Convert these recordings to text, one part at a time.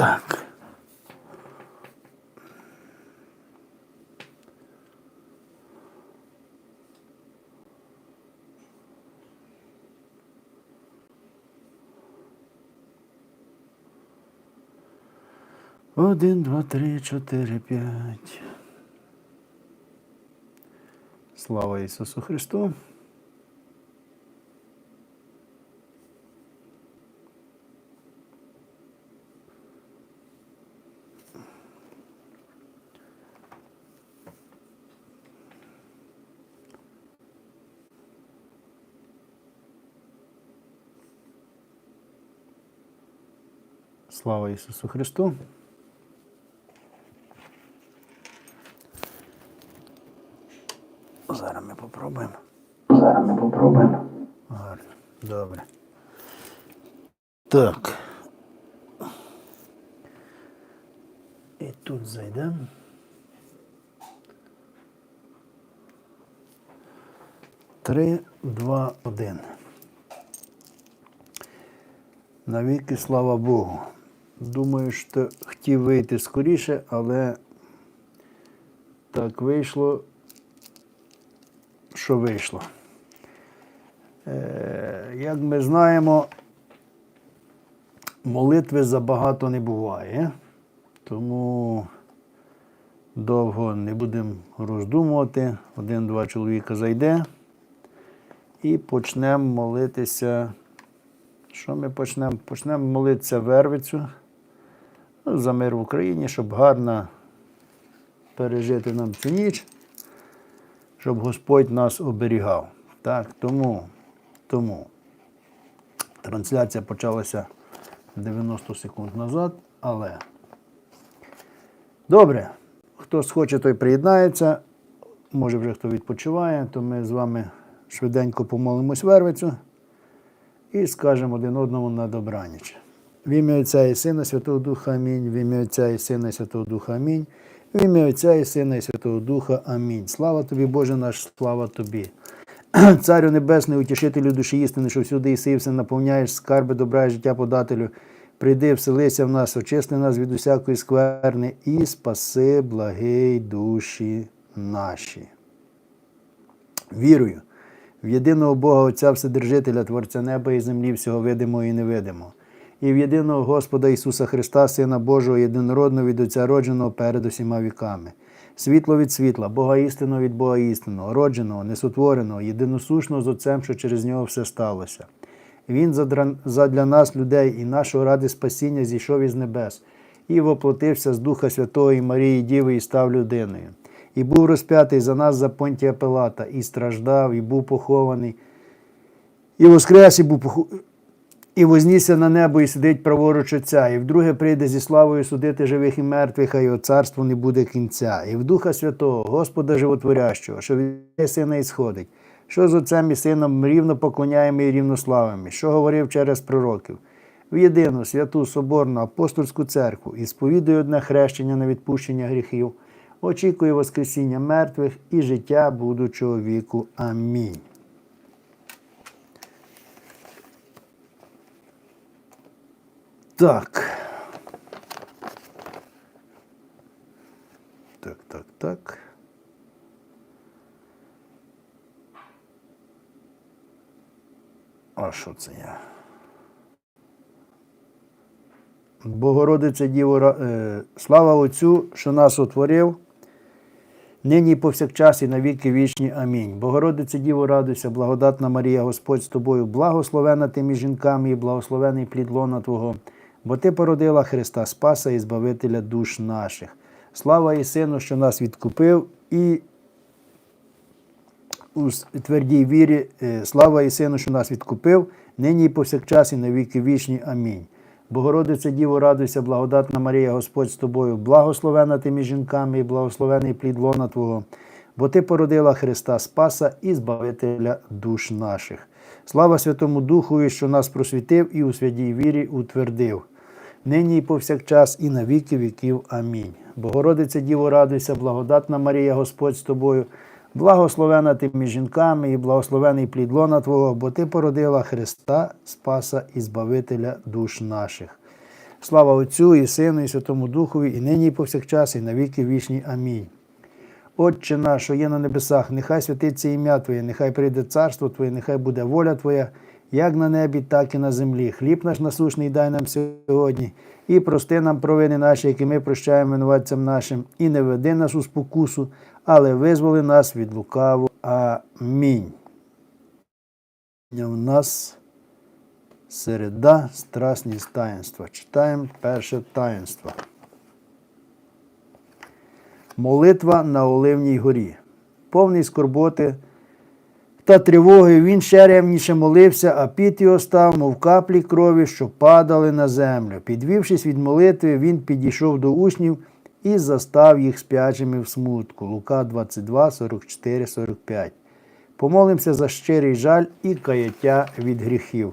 Так. Один, два, три, чотири, п'ять. Слава Ісусу Христу. Слава Ісусу Христу. Зараз ми попробуємо. Зараз ми попробуємо. Гарно. Добре. Так. І тут зайдемо. Три, два, один. Навіки слава Богу. Думаю, що хотів вийти скоріше, але так вийшло, що вийшло. Е, Як ми знаємо, молитви забагато не буває, тому довго не будемо роздумувати. Один-два чоловіка зайде і почнемо молитися. Що ми почнемо? Почнемо молитися Вервицю за мир в Україні, щоб гарно пережити нам цю ніч, щоб Господь нас оберігав. Так, тому, тому трансляція почалася 90 секунд назад, але добре, хто схоче, той приєднається. Може вже хто відпочиває, то ми з вами швиденько помолимось Вервицю і скажемо один одному на добраніч. В ім'я Отця і Сина Святого Духа Амінь. В ім'я Отця і Сина Святого Духа Амінь. В ім'я Отця і Сина і Святого Духа Амінь. Слава тобі, Боже наш, слава тобі. Царю Небесний, утішителю душі істини, що всюди і все наповняєш скарби, добра і життя подателю. Прийди, вселися в нас, очисти нас від усякої скверни і спаси благий душі наші. Вірую в єдиного Бога Отця Вседержителя, Творця неба і землі, всього видимого і невидимого, і в єдиного Господа Ісуса Христа, Сина Божого, єдинородного від Отця родженого перед усіма віками. Світло від світла, Бога істинного від Бога істинного, родженого, несотвореного, єдиносушного з Отцем, що через нього все сталося. Він задля нас, людей, і нашого ради спасіння зійшов із небес, і воплотився з Духа Святого і Марії Діви і став людиною. І був розп'ятий за нас за Понтія Пилата, і страждав, і був похований, і воскрес, і був поху... і вознісся на небо, і сидить праворуч Отця, і вдруге прийде зі славою судити живих і мертвих, а його царство не буде кінця. І в Духа Святого, Господа Животворящого, що від сина ісходить, що з Отцем і Сином рівно поклоняємо і рівнославимо, що говорив через пророків. В єдину святу Соборну апостольську церкву і сповідує одне хрещення на відпущення гріхів, очікує Воскресіння мертвих і життя будучого віку. Амінь. Так. Так, так, так. А що це я? Богородице Діво, е, слава Отцю, що нас утворив, нині повсякчас і навіки вічні. Амінь. Богородице Діво, радуйся, благодатна Марія, Господь з тобою, благословена ти між жінками і благословений плід лона Твого, бо Ти породила Христа Спаса і Збавителя душ наших. Слава і Сину, що нас відкупив, і у твердій вірі, е, слава і Сину, що нас відкупив, нині і повсякчас і навіки вічні. Амінь. Богородице Діво, радуйся, благодатна Марія, Господь з тобою, благословена ти між жінками і благословений плід лона Твого, бо Ти породила Христа Спаса і Збавителя душ наших. Слава Святому Духові, що нас просвітив і у святій вірі утвердив. Нині і повсякчас, і на віки віків. Амінь. Богородице Діво, радуйся, благодатна Марія, Господь з тобою, благословена ти між жінками і благословений плід лона Твого, бо Ти породила Христа, Спаса і Збавителя душ наших. Слава Отцю і Сину, і Святому Духові, і нині, і повсякчас, і на віки вічні. Амінь. Отче наш, є на небесах, нехай святиться ім'я Твоє, нехай прийде царство Твоє, нехай буде воля Твоя, як на небі, так і на землі. Хліб наш насушний дай нам сьогодні, і прости нам провини наші, які ми прощаємо винуватцям нашим, і не веди нас у спокусу, але визволи нас від лукаву. Амінь. У нас середа, страсність таїнства. Читаємо перше таїнство. Молитва на Оливній горі. Повний скорботи та тривоги він ще ревніше молився, а піт його став, мов каплі крові, що падали на землю. Підвівшись від молитви, він підійшов до учнів і застав їх спячими в смутку. Лука 22, 44, 45. Помолимося за щирий жаль і каяття від гріхів.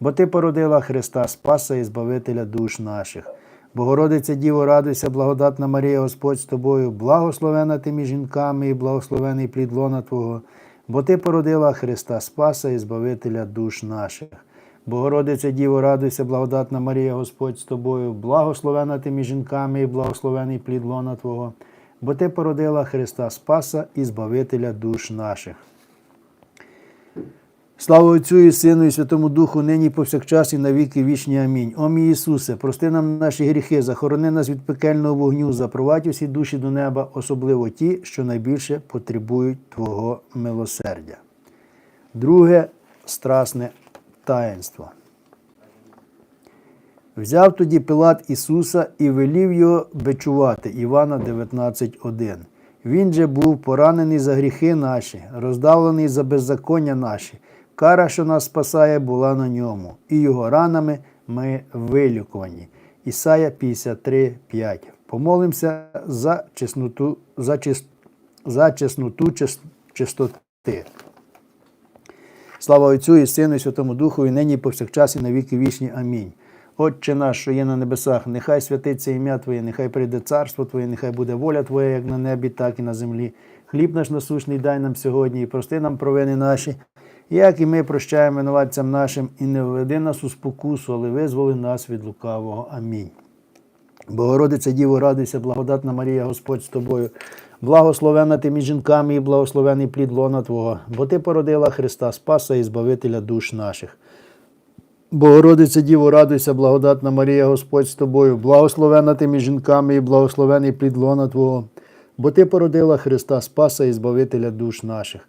бо Ти породила Христа Спаса і Збавителя душ наших. Богородице Діво, радуйся, благодатна Марія, Господь з тобою, благословена ти між жінками і благословений плід лона Твого, бо Ти породила Христа Спаса і Збавителя душ наших. Богородице Діво, радуйся, благодатна Марія, Господь з тобою, благословена ти між жінками і благословений плід лона Твого, бо Ти породила Христа Спаса і Збавителя душ наших. Слава Отцю і Сину, і Святому Духу, нині повсякчас, і на віки вічні. Амінь. О Ісусе, прости нам наші гріхи, захорони нас від пекельного вогню, запровадь усі душі до неба, особливо ті, що найбільше потребують Твого милосердя. Друге страсне таїнство. Взяв тоді Пилат Ісуса і велів його бичувати. Івана 19.1. Він же був поранений за гріхи наші, роздавлений за беззаконня наші. Кара, що нас спасає, була на ньому, і його ранами ми вилікувані. Ісая 53.5. Помолимося за чесноту, за, чис, за чесноту чис- чистоти. Слава Отцю і Сину, і Святому Духу, і нині, і повсякчас, і на віки вічні. Амінь. Отче наш, що є на небесах, нехай святиться ім'я Твоє, нехай прийде царство Твоє, нехай буде воля Твоя, як на небі, так і на землі. Хліб наш насущний дай нам сьогодні, і прости нам провини наші, як і ми прощаємо винуватцям нашим, і не введи нас у спокусу, але визволи нас від лукавого. Амінь. Богородиця Діво, радуйся, благодатна Марія, Господь з тобою. Благословена ти між жінками і благословений плід лона Твого, бо Ти породила Христа Спаса і Збавителя душ наших. Богородиця Діво, радуйся, благодатна Марія, Господь з тобою, благословена ти між жінками і благословений плід лона Твого, бо Ти породила Христа Спаса і Збавителя душ наших.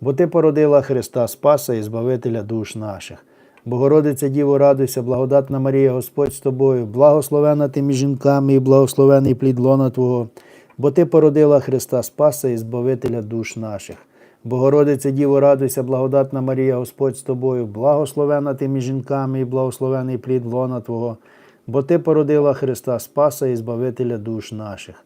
бо Ти породила Христа Спаса і Збавителя душ наших. Богородиця Діво, радуйся, благодатна Марія, Господь з тобою, благословена ти між жінками і благословений плід лона Твого, бо Ти породила Христа Спаса і Збавителя душ наших. Богородице Діво, радуйся, благодатна Марія, Господь з тобою, благословена ти між жінками і благословений плід лона Твого, бо Ти породила Христа Спаса і Збавителя душ наших.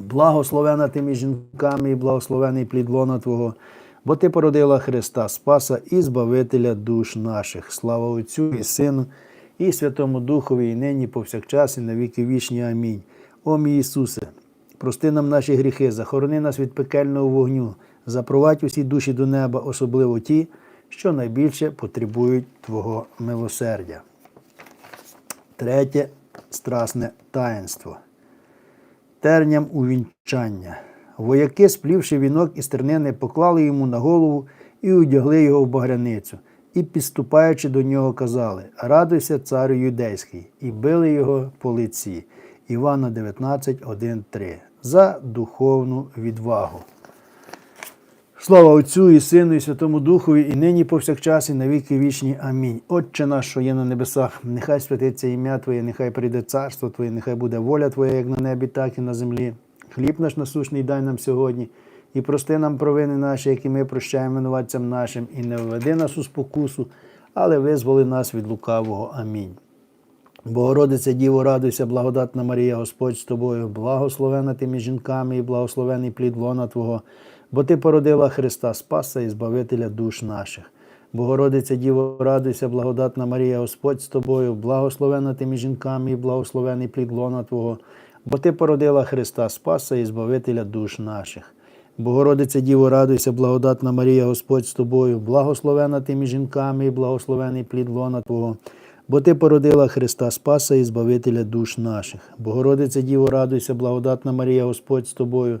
благословена ти між жінками і благословений плід лона Твого, бо Ти породила Христа Спаса і Збавителя душ наших. Слава Отцю і Сину, і Святому Духові, і нині, повсякчас, і на віки вічні. Амінь. О мій Ісусе, прости нам наші гріхи, захорони нас від пекельного вогню, запровадь усі душі до неба, особливо ті, що найбільше потребують Твого милосердя. Третє страсне таїнство. Терням увінчання. Вояки, сплівши вінок із тернини, поклали йому на голову і одягли його в багряницю, і, підступаючи до нього, казали: Радуйся, царю юдейський, і били його по лиці. Івана 19, 1, 3. За духовну відвагу. Слава Отцю і Сину, і Святому Духові, і нині повсякчас, і на віки вічні. Амінь. Отче наш, що є на небесах, нехай святиться ім'я Твоє, нехай прийде царство Твоє, нехай буде воля Твоя, як на небі, так і на землі. Хліб наш насущний дай нам сьогодні, і прости нам провини наші, які ми прощаємо винуватцям нашим, і не введи нас у спокусу, але визволи нас від лукавого. Амінь. Богородиця Діво, радуйся, благодатна Марія, Господь з тобою, благословена ти між жінками і благословений плід лона Твого, бо Ти породила Христа Спаса і Збавителя душ наших. Богородиця Діво, радуйся, благодатна Марія, Господь з тобою, благословена ти між жінками і благословений плід лона Твого, бо Ти породила Христа Спаса і Збавителя душ наших. Богородиця Діво, радуйся, благодатна Марія, Господь з тобою, благословена ти між жінками і благословений плід лона Твого, бо Ти породила Христа Спаса і Збавителя душ наших. Богородиця Діво, радуйся, благодатна Марія, Господь з тобою,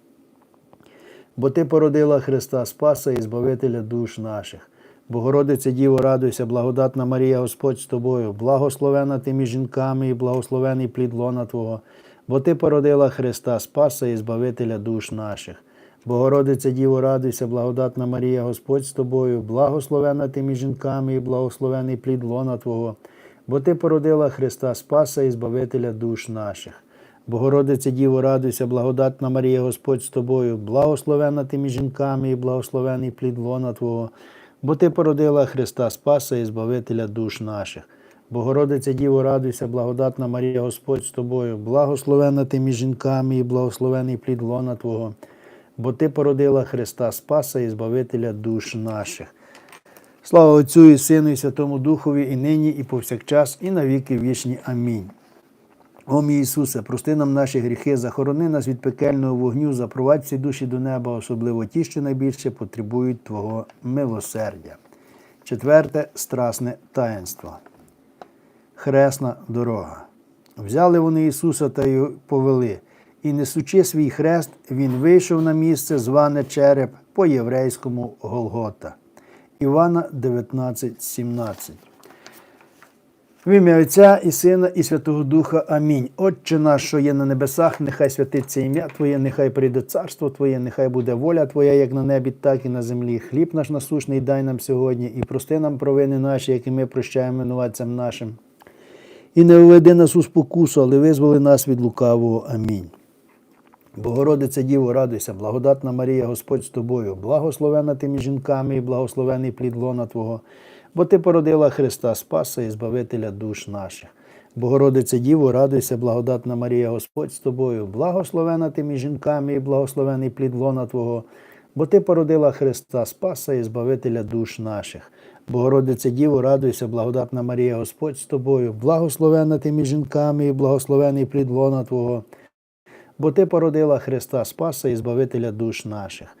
бо Ти породила Христа Спаса і Збавителя душ наших. Богородиця Діво, радуйся, благодатна Марія, Господь з тобою, благословена ти між жінками і благословений плід лона Твого, бо Ти породила Христа Спаса і Збавителя душ наших. Богородиця Діво, радуйся, благодатна Марія, Господь з тобою, благословена ти між жінками і благословений плід лона Твого, бо Ти породила Христа Спаса і Збавителя душ наших. Богородиця Діво, радуйся, благодатна Марія, Господь з тобою, благословена ти між жінками і благословений плід лона Твого, бо Ти породила Христа Спаса і Збавителя душ наших. Богородиця Діво, радуйся, благодатна Марія, Господь з тобою, благословена ти між жінками і благословений плід лона Твого, бо Ти породила Христа Спаса і Збавителя душ наших. Слава Отцю і Сину, і Святому Духові, і нині, і повсякчас, і на віки вічні. Амінь. О мій Ісусе, прости нам наші гріхи, захорони нас від пекельного вогню, запровадь всі душі до неба, особливо ті, що найбільше потребують Твого милосердя. Четверте страсне таїнство. Хресна дорога. Взяли вони Ісуса та й повели, і, несучи свій хрест, Він вийшов на місце, зване Череп по єврейському Голгота. Івана 19, 17. В ім'я Отця і Сина, і Святого Духа. Амінь. Отче наш, що є на небесах, нехай святиться ім'я Твоє, нехай прийде царство Твоє, нехай буде воля Твоя, як на небі, так і на землі. Хліб наш насушний дай нам сьогодні, і прости нам провини наші, які ми прощаємо винуватцям нашим. І не введи нас у спокусу, але визволи нас від лукавого. Амінь. Богородиця Діво, радуйся, благодатна Марія, Господь з тобою, благословена ти між жінками і благословений плід лона Твого, бо Ти породила Христа Спаса і Збавителя душ наших. Богородиця Діво, радуйся, благодатна Марія, Господь з тобою, благословена ти між жінками і благословений плід лона Твого, бо Ти породила Христа Спаса і Збавителя душ наших. Богородице Діво, радуйся, благодатна Марія, Господь з тобою, благословена ти між жінками і благословений плід лона Твого, бо Ти породила Христа Спаса і Збавителя душ наших.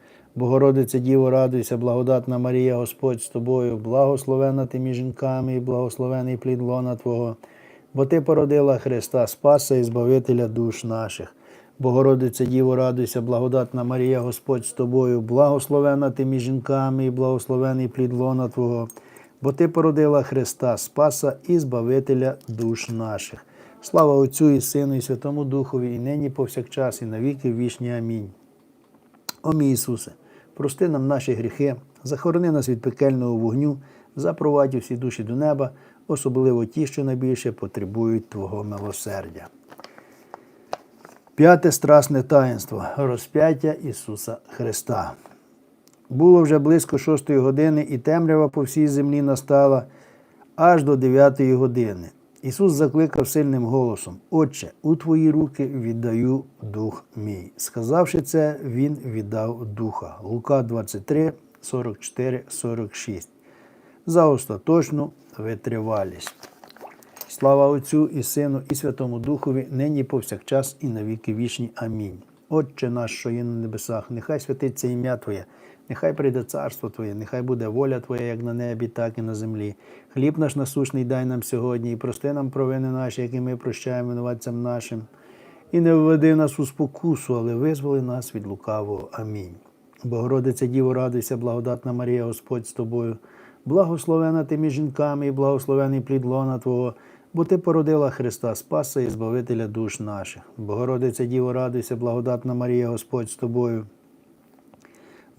Богородице Діво, радуйся, благодатна Марія, Господь з тобою, благословена ти між жінками і благословений плід лона Твого, бо Ти породила Христа Спаса і Збавителя душ наших. Богородице Діво, радуйся, благодатна Марія, Господь з тобою, благословена ти між жінками і благословений плід лона Твого, бо Ти породила Христа Спаса і Збавителя душ наших. Слава Отцю і Сину, і Святому Духові, і нині повсякчас, і навіки вічні. Амінь. О мій Ісусе, прости нам наші гріхи, захорони нас від пекельного вогню, запровадь усі душі до неба, особливо ті, що найбільше потребують Твого милосердя. П'яте страсне таїнство розп'яття Ісуса Христа. Було вже близько шостої години, і темрява по всій землі настала аж до дев'ятої години. Ісус закликав сильним голосом: Отче, у твої руки віддаю дух мій. Сказавши це, Він віддав духа. Лука 23, 44, 46. За остаточну витривалість. Слава Отцю і Сину, і Святому Духові, нині повсякчас, і навіки вічні. Амінь. Отче наш, що є на небесах, нехай святиться ім'я Твоє, нехай прийде царство Твоє, нехай буде воля Твоя, як на небі, так і на землі. Хліб наш насушний дай нам сьогодні, і прости нам провини наші, які ми прощаємо винуватцям нашим. І не введи нас у спокусу, але визволи нас від лукавого. Амінь. Богородиця Діво, радуйся, благодатна Марія, Господь з тобою, благословена ти між жінками, і благословений плід лона Твого, бо Ти породила Христа Спаса і Збавителя душ наших. Богородиця Діво, радуйся, благодатна Марія, Господь з тобою.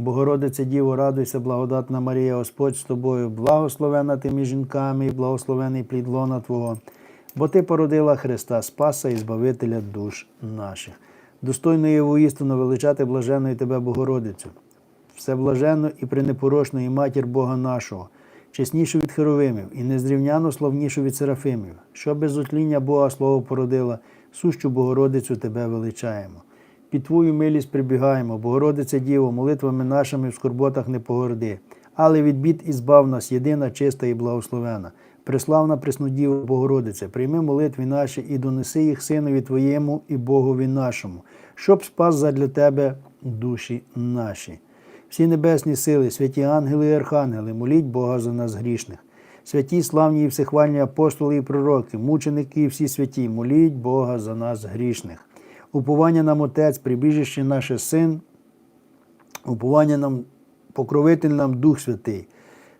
Богородице Діво, радуйся, благодатна Марія, Господь з тобою, благословена ти між жінками і благословений плід лона Твого, бо Ти породила Христа Спаса і Збавителя душ наших. Достойно є воістину величати блаженної Тебе, Богородицю, всеблаженну і пренепорочну і матір Бога нашого, чеснішу від Херовимів і незрівняно славнішу від Серафимів, що без отління Бога Слово породила, сущу Богородицю Тебе величаємо. Під Твою милість прибігаємо, Богородице Діво, молитвами нашими в скорботах не погорди, але від бід і збав нас єдина, чиста і благословена, Преславна Преснодіва Богородице, прийми молитви наші і донеси їх Синові Твоєму і Богові нашому, щоб спас задля Тебе душі наші. Всі небесні сили, святі ангели і архангели, моліть Бога за нас грішних. Святі, славні і всехвальні апостоли і пророки, мученики і всі святі, моліть Бога за нас грішних. Уповання нам Отець, прибіжище наше Син, уповання нам, покровитель нам Дух Святий.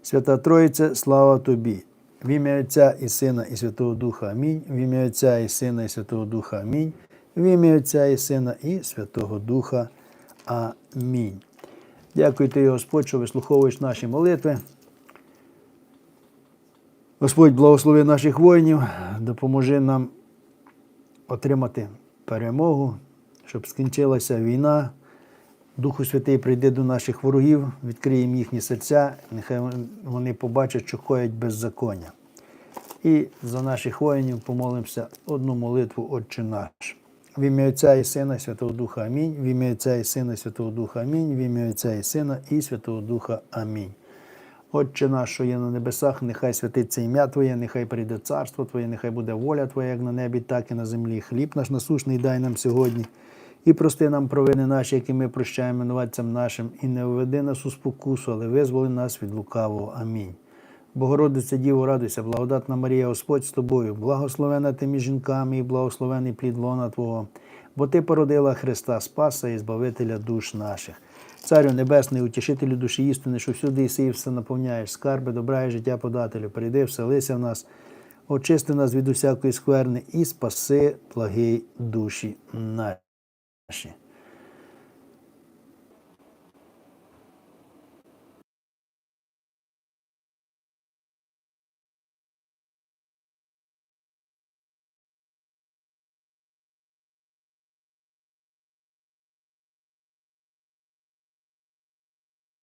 Свята Троїце, слава Тобі. В ім'я Отця і Сина, і Святого Духа Амінь. В ім'я Отця і Сина, і Святого Духа Амінь. В ім'я Отця і Сина, і Святого Духа Амінь. Дякую тобі, Господь, що вислуховуєш наші молитви. Господь благослови наших воїнів, допоможи нам отримати перемогу, щоб скінчилася війна. Духу Святий прийди до наших ворогів, відкриє їм їхні серця, нехай вони побачать, що ходять беззаконня. І за наших воїнів помолимося одну молитву Отче наш. В ім'я Отця і Сина, Святого Духа Амінь. В ім'я Отця і Сина, Святого Духа Амінь. В ім'я Отця і Сина і Святого Духа Амінь. Отче наш, є на небесах, нехай святиться ім'я Твоє, нехай прийде царство Твоє, нехай буде воля Твоя, як на небі, так і на землі. Хліб наш насушний дай нам сьогодні. І прости нам провини наші, які ми прощаємо винуватцям нашим, і не введи нас у спокусу, але визволи нас від лукавого. Амінь. Богородице Діво, радуйся, благодатна Марія, Господь з тобою, благословена ти між жінками і благословений плід лона Твого, бо Ти породила Христа Спаса і Збавителя душ наших. Царю Небесний, утішителю душі істини, що всюди і все наповняєш, скарби, добра і життя подателю, прийди, вселися в нас, очисти нас від усякої скверни і спаси благий душі наші.